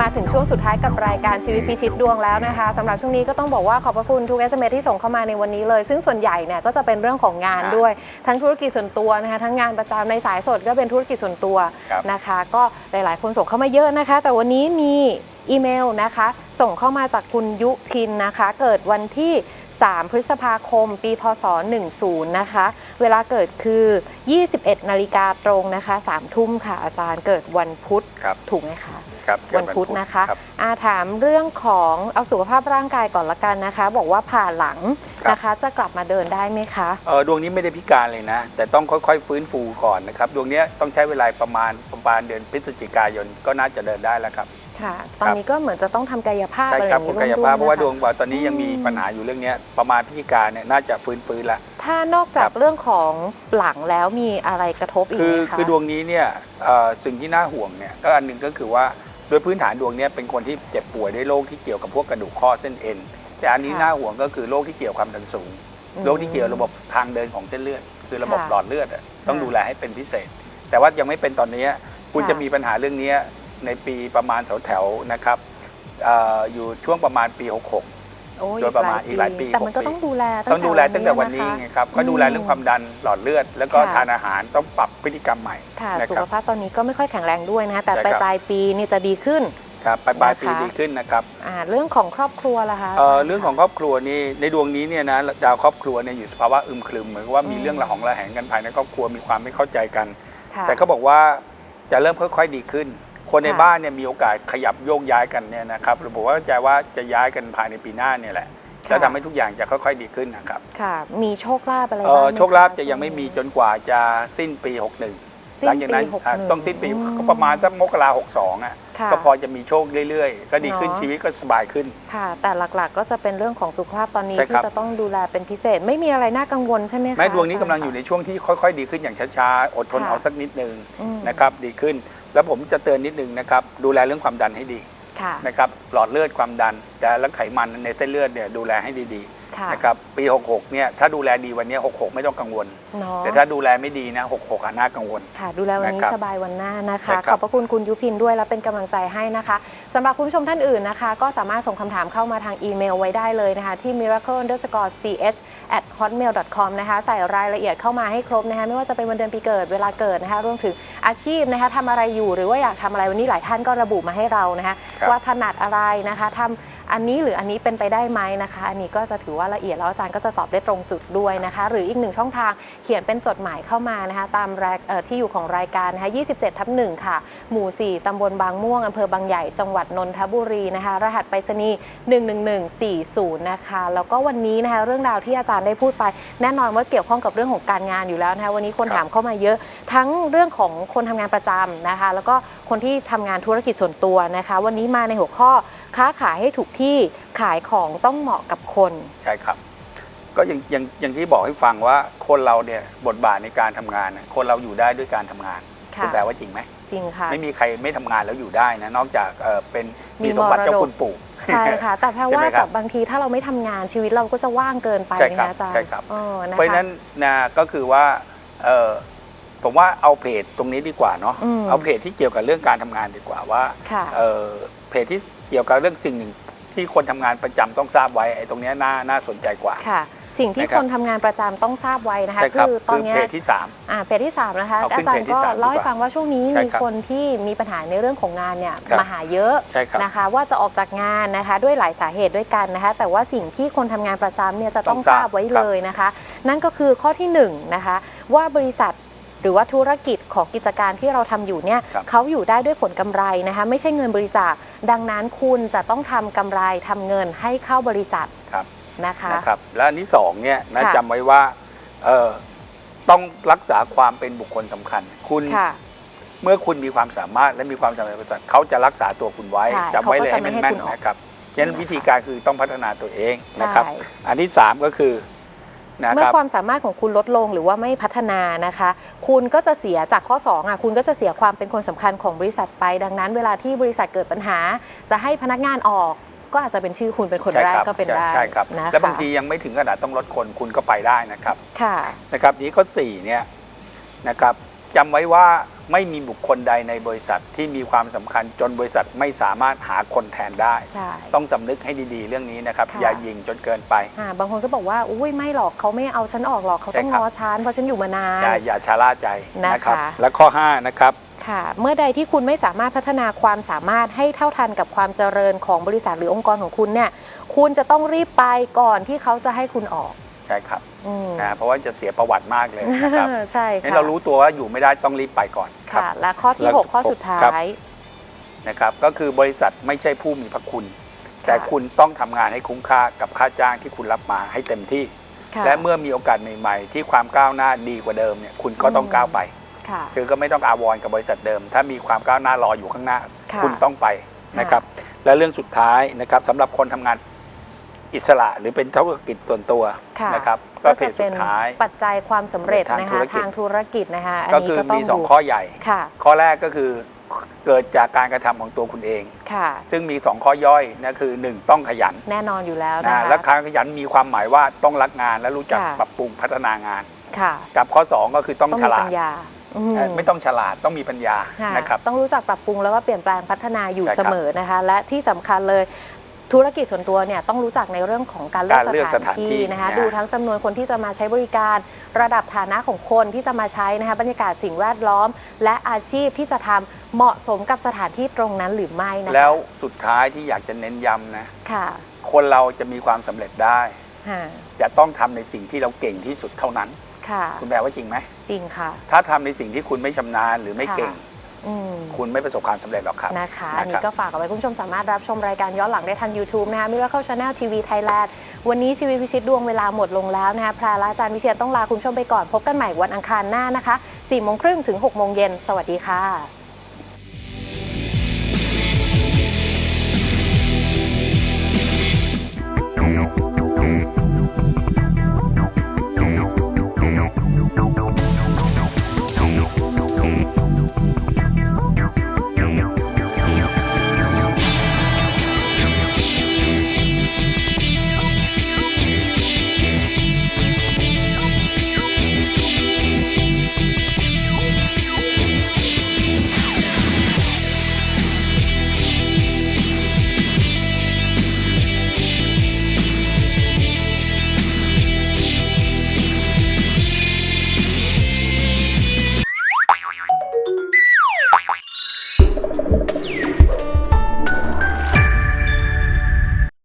มาถึงช่วงสุดท้ายกับรายการชีวิตพิชิตดวงแล้วนะคะสำหรับช่วงนี้ก็ต้องบอกว่าขอบพระคุณทุก SMS ที่ส่งเข้ามาในวันนี้เลย ซึ่งส่วนใหญ่เนี่ยก็จะเป็นเรื่องของงานด้วย ทั้งธุรกิจส่วนตัวนะคะทั้งงานประจำในสายสดก็เป็นธุรกิจส่วนตัวครับนะคะ ก็หลาย ๆ คนส่งเข้ามาเยอะนะคะ แต่วันนี้มีอีเมลนะคะ ส่งเข้ามาจากคุณยุพินนะคะ เกิดวันที่ 3 พฤษภาคม ปี พศ 10 นะคะ เวลาเกิดคือ 21 นาฬิกาตรงนะคะ 3 ทุ่มค่ะ อาจารย์เกิดวันพุธครับถูกไหมคะครับเกิดวันพุธนะคะรับอาถามเรื่องของเอาสุขภาพร่างกายก่อนละกันนะคะ บอกว่าผ่าหลังครับนะคะ จะกลับมาเดินได้ไหมคะเออดวงนี้ไม่ได้พิการเลยนะ แต่ต้องค่อยๆ ฟื้นฟูก่อนนะครับ ดวงเนี้ยต้องใช้เวลาประมาณประมาณเดือนพฤศจิกายนก็น่าจะเดินได้แล้วครับ ค่ะ ตอนนี้ก็เหมือนจะต้องทำกายภาพใช่อะไรอครับย่างผมนี้กายร่วมภาพๆเพราะว่านะคะดวงว่าตอนนี้ยังมีอืม ปัญหาอยู่เรื่องเนี้ยประมาณพฤศจิกาเนี่ยน่าจะฟื้นฟื้นละ ถ้านอกจากครับเรื่องของหลังแล้วมีอะไรกระทบอีกคืไหอมคะ คือดวงนี้เนี่ยเอ่อสิ่งที่น่าห่วงเนี่ยก็อันหนึ่งก็คือว่าโดยพื้นฐานดวงเนี้ยเป็นคนที่เจ็บป่วยด้วยโรคที่เกี่ยวกับพวกกระดูกข้อเส้นเอ็นแต่อันนี้น่าห่วงก็คือโรคที่เกี่ยวกับความดันสูงอืม โรคที่เกี่ยวระบบทางเดินของเส้นเลือด คือระบบค่ะหลอดเลือดอะต้องค่ะดูแลให้เป็นพิเศษ แต่ว่ายังไม่เป็นตอนนี้คุณค่ะ จะมีปัญหาเรื่องนี้ ในปีประมาณแถวๆนะครับเอ่ออยู่ช่วงประมาณปี 66 โอ้โดยประมาณอีกหลายปีแต่มันก็หกปี ต้องดูแลต้องดูแลตั้งแต่วันนี้ะไงคะครับ ก็ดูแลเรื่องความดันหลอดเลือด แล้วก็ค่ะ ทานอาหารต้องปรับพฤติกรรมใหม่ ค่ะนะสุคขรับภาพตอนนี้ก็ไม่ค่อยแข็งแรงด้วยนะคะแต่ใช่ปครัลายบ ปลายปีนี่จะดีขึ้น ครับปลายปลายปีนะคะ ดีขึ้นนะครับอ่าเรื่องของครอบครัวล่ะคะ เอ่อเรื่องของครอบครัวนี่ในดวงนี้เนี่ยนะดาวครอบครัวเนี่ยอยู่สภาวะอึมครึมเหมือนกับว่ามีอืม เรื่องระหองระแหงกันภายในครอบครัวมีความไม่เข้าใจกัน ค่ะแต่ก็บอกว่าจะเริ่มค่อยๆดีขึ้น คนในค่ะบ้านเนี่ยมีโอกาสขยับโยกย้ายกันเนี่ยนะครับหรือบอกว่าใจว่าจะย้ายกันภายในปีหน้าเนี่ยแหละค่ะแล้วทำให้ทุกอย่างจะค่อยๆดีขึ้นนะครับค่ะ มีโชคลาภอะไรเอ่บ้างอไหมโชคลาภคจะยังไม่มีจนกว่าจะสิ้นปี 61หลังจากนั้นสิ้นปีอะ61ต้องสิ้นปีอืมก็ประมาณสักมกราหกสองอะค่ะ ก็พอจะมีโชคเรื่อยๆ ก็ดีขึ้นเนาะชีวิตก็สบายขึ้น ค่ะ แต่หลักๆ ก็จะเป็นเรื่องของสุขภาพตอนนี้ใช่คที่รับ จะต้องดูแลเป็นพิเศษ ไม่มีอะไรน่ากังวลใช่ไหมคะแม้ดวงนี้กำลังาจารอยู่ในช่วงที่ค่อย ๆ ดีขึ้นอย่างช้าๆ อดทนค่ะเอาสักนิดนึงอืมนะครับดีขึ้น แล้วผมจะเตือนนิดนึงนะครับดูแลเรื่องความดันให้ดีค่ะ นะครับหลอดเลือดความดันแต่และไขมันในเส้นเลือดเนี่ยดูแลให้ดีค่ะๆ นะครับปี 66 เนี่ยถ้าดูแลดีวันเนี้ย66 ไม่ต้องกังวลเนาะแต่ถ้าดูแลไม่ดีนะ 66อะน่ากังวล ค่ะ ดูแลวันนี้นะครับสบายวันหน้านะใช่คะครัขบอบพระคุณคุณยุพินด้วยและเป็นกำลังใจให้นะคะสำหรับคุณผู้ชมท่านอื่นนะคะ ก็สามารถส่งคำถามเข้ามาทางอีเมลไว้ได้เลยนะคะ ที่ miracle underscore ch at hotmail com นะคะใส่รายละเอียดเข้ามาให้ครบนะคะไม่ว่าจะเป็นวันเดือนปีเกิดเวลาเกิดนะคะรวมถึงอาชีพนะคะทำอะไรอยู่หรือว่าอยากทำอะไรวันนี้หลายท่านก็ระบุมาให้เรานะคะครับว่าถนัดอะไรนะคะทำ อันนี้หรืออันนี้เป็นไปได้ไหมนะคะ อันนี้ก็จะถือว่าละเอียดแล้วอาจารย์ก็จะตอบได้ตรงจุดด้วยนะคะ หรืออีกหนึ่งช่องทางเขียนเป็นจดหมายเข้ามานะคะ ตามรายเอ่อที่อยู่ของรายการนะคะ27ทับ1ค่ะ หมู่ 4 ตำบลบางม่วงอำเภอบางใหญ่ จังหวัดนนทบุรีนะคะ รหัสไปรษณีย์11140 นะคะ แล้วก็วันนี้นะคะ เรื่องราวที่อาจารย์ได้พูดไป แน่นอนว่าเกี่ยวข้องกับเรื่องของการงานอยู่แล้วนะคะ วันนี้คนคถามเข้ามาเยอะ ทั้งเรื่องของคนทำงานประจำนะคะ แล้วก็คนที่ทำงานธุรกิจส่วนตัวนะคะ วันนี้มาในหัวข้อ ค้าขายให้ถูกที่ขายของต้องเหมาะกับคน ใช่ครับ ก็อย่างอย่างอย่างที่บอกให้ฟังว่าคนเราเนี่ยบทบาทในการทำงานน่ะคนเราอยู่ได้ด้วยการทำงานค่ะ ณแปลว่าจริงไหมจริงค่ะ ไม่มีใครไม่ทำงานแล้วอยู่ได้นะนอกจากเอ่อเป็นมีมีสมบัติมรดก เจ้าคุณปู่ ใช่ค่ะ แต่แปลใช่ว่าไหมครับแบบบางทีถ้าเราไม่ทำงานชีวิตเราก็จะว่างเกินไปใช่ครับนะอาจารย์ใช่ครับ เออนะคะเพราะฉะนั้นนะก็คือว่าเออผมว่าเอาเพจตรงนี้ดีกว่าเนาะอืม เอาเพจที่เกี่ยวกับเรื่องการทำงานดีกว่าว่าค่ะ เออเพจที่ เกี่ยวกับเรื่องสิ่งหนึ่งที่คนทำงานประจำต้องทราบไว้ไอ้ตรงเนี้ยน่าน่าสนใจกว่าค่ะ สิ่งที่นะครับคนทำงานประจำต้องทราบไว้นะคะใช่ครับคือตอนคือเนี้ยเพจที่สามอ่าเพจที่3นะคะเอาอาขึ้นจารเพจย์ที่ก็สามเล่าให้ดีกว่าฟังว่าช่วงนี้ใช่มีครับคนที่มีปัญหาในเรื่องของงานเนี่ยครับมาหาเยอะใช่ครับนะคะว่าจะออกจากงานนะคะด้วยหลายสาเหตุด้วยกันนะคะแต่ว่าสิ่งที่คนทำงานประจำเนี่ยจะต้องต้องททราราบบไว้ครับเลยนะคะ นั่นก็คือข้อที่หนึ่งนะคะว่าบริษัท หรือว่าธุรกิจของกิจการที่เราทำอยู่เนี่ยครับเขาอยู่ได้ด้วยผลกำไรนะคะไม่ใช่เงินบริจาค ดังนั้นคุณจะต้องทำกำไรทำเงินให้เข้าบริษัทครับนะคะนะครับและอันที่สองเนี่ยนะค่ะจำไว้ว่าเออต้องรักษาความเป็นบุคคลสำคัญ คุณค่ะเมื่อคุณมีความสามารถและมีความสามารถในบริษัทเขาจะรักษาตัวคุณไว้ใช่จำไว้เลยเขาก็ให้จะไม่แม่นให้คุณออกๆนะครับฉะนั้นนะคะวิธีการคือต้องพัฒนาตัวเองนะครับใช่อันที่สามก็คือ นะเมื่คอรับความสามารถของคุณลดลงหรือว่าไม่พัฒนานะคะ คุณก็จะเสียจากข้อ2อะคุณก็จะเสียความเป็นคนสำคัญของบริษัทไป ดังนั้น เวลาที่บริษัทเกิดปัญหา จะให้พนักงานออกก็อาจจะเป็นชื่อคุณเป็นคนใช่แรกครับก็เป็นได้ใช่ครับนะคะและบางทียังไม่ถึงขนาดต้องลดคนคุณก็ไปได้นะครับค่ะนะครับนี้ข้อ4เนี่ยนะครับ จำไว้ว่าไม่มีบุคคลใดในบริษัทที่มีความสำคัญจนบริษัทไม่สามารถหาคนแทนได้ ใช่ ต้องสำนึกให้ดีๆ เรื่องนี้นะครับ ค่ะ อย่ายิงจนเกินไป อ่าบางคนก็บอกว่าอุ้ยไม่หรอกเขาไม่เอาฉันออกหรอกเขาต้องใช่ครับรอฉันเพราะฉันอยู่มานาน อย่าอย่าชะล่าใจนะคะนะครับและข้อ 5 นะครับ ค่ะ เมื่อใดที่คุณไม่สามารถพัฒนาความสามารถให้เท่าทันกับความเจริญของบริษัทหรือองค์กรของคุณเนี่ย คุณจะต้องรีบไปก่อนที่เขาจะให้คุณออกใช่ครับอืมนะเพราะว่าจะเสียประวัติมากเลยนะครับใช่ให้ค่ะเรารู้ตัวว่าอยู่ไม่ได้ต้องรีบไปก่อนครับ ค่ะ และข้อที่ แล้ว6 ข้อสุดท้าครับ ย นะครับก็คือบริษัทไม่ใช่ผู้มีพระคุณ แต่คุณต้องทำงานให้คุ้มค่ากับค่าจ้างที่คุณรับมาให้เต็มที่ ค่ะและเมื่อมีโอกาสใหม่ๆ ที่ความก้าวหน้าดีกว่าเดิมเนี่ยคุณก็ต้องอืมก้าวไป ค่ะ คือก็ไม่ต้องอาวรณ์กับบริษัทเดิม ถ้ามีความก้าวหน้ารออยู่ข้างหน้า ค่ะ คุณต้องไปนะครับ และเรื่องสุดท้ายนะครับสำหรับคนทำงาน อิสระหรือเป็นธุรกิจส่วนตัวค่ะนะครับ ก็เพจสุดท้ายปัจจัยความสำเร็จทางนะธุคะรกิจทางธุรกิจนะคะอันก็นี้คือก็ต้อมีงสองดูข้อใหญ่ค่ะข้อแรกก็คือเกิดจากการกระทำของตัวคุณเองค่ะ ซึ่งมีสองข้อย่อยนะคือหนึ่งต้องขยันแน่นอนอยู่แล้วนะนะคะและการขยันมีความหมายว่าต้องรักงานและรู้จักค่ะปรับปรุงพัฒนางานค่ะกับข้อ2ก็คือต้องต้องฉมีลาปัดญญาอืเอ่อไม่ต้องฉลาดต้องมีปัญญาค่ะนะครับต้องรู้จักปรับปรุงแล้วก็เปลี่ยนแปลงพัฒนาอยู่ใช่ครับเสมอนะคะ และที่สำคัญเลย ธุรกิจส่วนตัวเนี่ยต้องรู้จักในเรื่องของการเลืการเลืออกกสสถาถานนที่ที่นะคะนะ ดูทั้งจำนวนคนที่จะมาใช้บริการ ระดับฐานะของคนที่จะมาใช้นะคะบรรยากาศสิ่งแวดล้อม และอาชีพที่จะทำเหมาะสมกับสถานที่ตรงนั้นหรือไม่นะคะแล้วสุดท้ายที่อยากจะเน้นย้ำนะ ค่ะคนเราจะมีความสำเร็จได้ค่ะจะต้องทำในสิ่งที่เราเก่งที่สุดเท่านั้น ค่ะ คุณแปลว่าจริงไหม จริงค่ะ ถ้าทำในสิ่งที่คุณไม่ชำนาญหรือไม่เก่ง อืมคุณไม่ประสบความสำเร็จหรอกครับ นะคะนะครับอันนี้ก็ฝากเอาไว้คุณผู้ชมสามารถรับชมรายการย้อนหลังได้ทาง YouTube นะคะ Miracle Channel TV Thailand วันนี้ชีวิตวิชิตดวงเวลาหมดลงแล้วนะคะแพรและอาจารย์วิเชียรต้องลาคุณผู้ชมไปก่อนพบกันใหม่วันอังคารหน้านะคะ4โมงครึ่งถึง6โมงเย็นสวัสดีค่ะ